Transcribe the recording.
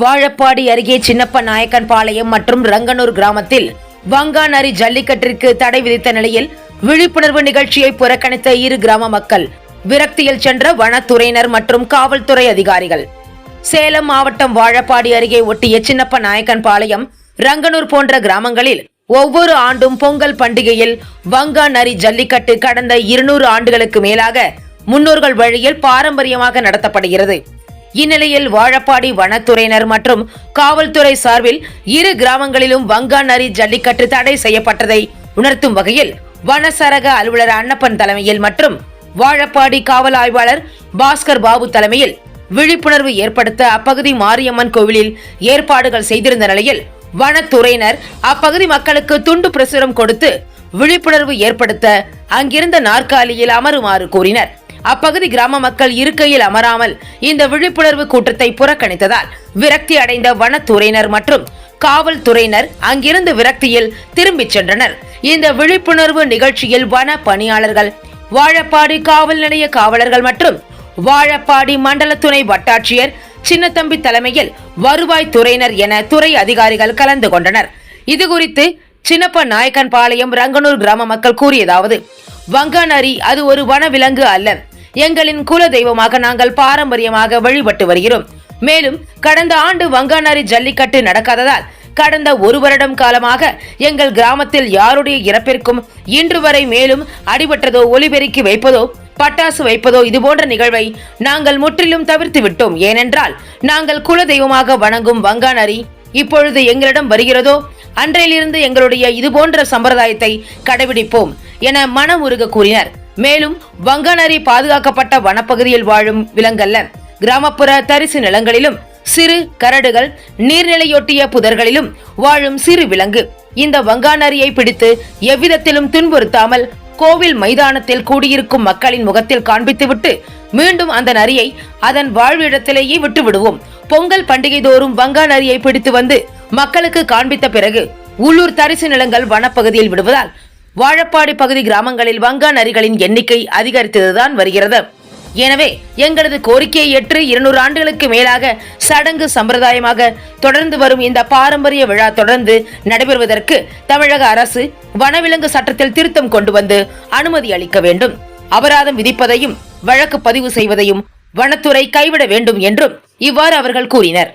வாழப்பாடி அருகே சின்னப்ப நாயக்கன் பாளையம் மற்றும் ரங்கனூர் கிராமத்தில் வங்காநரி ஜல்லிக்கட்டிற்கு தடை விதித்த நிலையில் விழிப்புணர்வு நிகழ்ச்சியை புறக்கணித்த இரு கிராம மக்கள் விரக்தியில் சென்ற வனத்துறையினர் மற்றும் காவல்துறை அதிகாரிகள். சேலம் மாவட்டம் வாழப்பாடி அருகே ஒட்டிய சின்னப்ப நாயக்கன் பாளையம் ரங்கனூர் போன்ற கிராமங்களில் ஒவ்வொரு ஆண்டும் பொங்கல் பண்டிகையில் வங்கா நரி ஜல்லிக்கட்டு கடந்த இருநூறு ஆண்டுகளுக்கு மேலாக முன்னோர்கள் வழியில் பாரம்பரியமாக நடத்தப்படுகிறது. இந்நிலையில் வாழப்பாடி வனத்துறையினர் மற்றும் காவல்துறை சார்பில் இரு கிராமங்களிலும் வங்கா நரி ஜல்லிக்கட்டு தடை செய்யப்பட்டதை உணர்த்தும் வகையில் வனசரக அலுவலர் அன்னப்பன் தலைமையில் மற்றும் வாழப்பாடி காவல் ஆய்வாளர் பாஸ்கர் பாபு தலைமையில் விழிப்புணர்வு ஏற்படுத்த அப்பகுதி மாரியம்மன் கோவிலில் ஏற்பாடுகள் செய்திருந்த நிலையில் வனத்துறையினர் அப்பகுதி மக்களுக்கு துண்டு பிரசுரம் கொடுத்து விழிப்புணர்வு ஏற்படுத்த அங்கிருந்த நாற்காலியில் அமருமாறு கூறினர். அப்பகுதி கிராம மக்கள் இருக்கையில் அமராமல் இந்த விழிப்புணர்வு கூட்டத்தை புறக்கணித்ததால் விரக்தி அடைந்த வனத்துறையினர் மற்றும் காவல்துறையினர் அங்கிருந்து விரக்தியில் திரும்பிச் சென்றனர். இந்த விழிப்புணர்வு நிகழ்ச்சியில் வன பணியாளர்கள் வாழப்பாடி காவல் நிலைய காவலர்கள் மற்றும் வாழப்பாடி மண்டல துணை வட்டாட்சியர் சின்னத்தம்பி தலைமையில் வருவாய் துறையினர் என துறை அதிகாரிகள் கலந்து கொண்டனர். இதுகுறித்து சின்னப்ப நாயக்கன் பாளையம் ரங்கனூர் கிராம மக்கள் கூறியதாவது வங்காநரி அது ஒரு வனவிலங்கு அல்ல. எங்களின் குல தெய்வமாக நாங்கள் பாரம்பரியமாக வழிபட்டு வருகிறோம். மேலும் கடந்த ஆண்டு வங்காநரி ஜல்லிக்கட்டு நடக்காததால் கடந்த ஒரு வருடம் காலமாக எங்கள் கிராமத்தில் யாருடைய இறப்பிற்கும் இன்று வரை மேலும் அடிபட்டதோ ஒலிபெருக்கி வைப்பதோ பட்டாசு வைப்பதோ இதுபோன்ற நிகழ்வை நாங்கள் முற்றிலும் தவிர்த்து விட்டோம். ஏனென்றால் நாங்கள் குல தெய்வமாக வணங்கும் வங்காநரி இப்பொழுது எங்களிடம் வருகிறதோ அன்றையிலிருந்து எங்களுடைய இதுபோன்ற சம்பிரதாயத்தை கடைபிடிப்போம் என மனம் உருக கூறினர். மேலும் வங்கநரி பாதுகாக்கப்பட்ட வனப்பகுதியில் வாழும் விலங்கல்ல. கிராமப்புற தரிசு நிலங்களிலும் சிறு கரடுகள் நீர்நிலையொட்டிய புதர்களிலும் வாழும் சிறு விலங்கு. இந்த வங்காநரியை பிடித்து எவ்விதத்திலும் துன்புறுத்தாமல் கோவில் மைதானத்தில் கூடியிருக்கும் மக்களின் முகத்தில் காண்பித்துவிட்டு மீண்டும் அந்த நரியை அதன் வாழ்விடத்திலேயே விட்டுவிடுவோம். பொங்கல் பண்டிகை தோறும் வங்கா நரியை பிடித்து வந்து மக்களுக்கு காண்பித்த பிறகு உள்ளூர் தரிசு நிலங்கள் வனப்பகுதியில் விடுவதால் வாழப்பாடி பகுதி கிராமங்களில் வங்கா நரிகளின் எண்ணிக்கை அதிகரித்ததுதான் வருகிறது. எனவே எங்களது கோரிக்கையை ஏற்று இருநூறு ஆண்டுகளுக்கு மேலாக சடங்கு சம்பிரதாயமாக தொடர்ந்து வரும் இந்த பாரம்பரிய விழா தொடர்ந்து நடைபெறுவதற்கு தமிழக அரசு வனவிலங்கு சட்டத்தில் திருத்தம் கொண்டு வந்து அனுமதி அளிக்க வேண்டும். அபராதம் விதிப்பதையும் வழக்கு பதிவு செய்வதையும் வனத்துறை கைவிட வேண்டும் என்றும் இவ்வாறு அவர்கள் கூறினர்.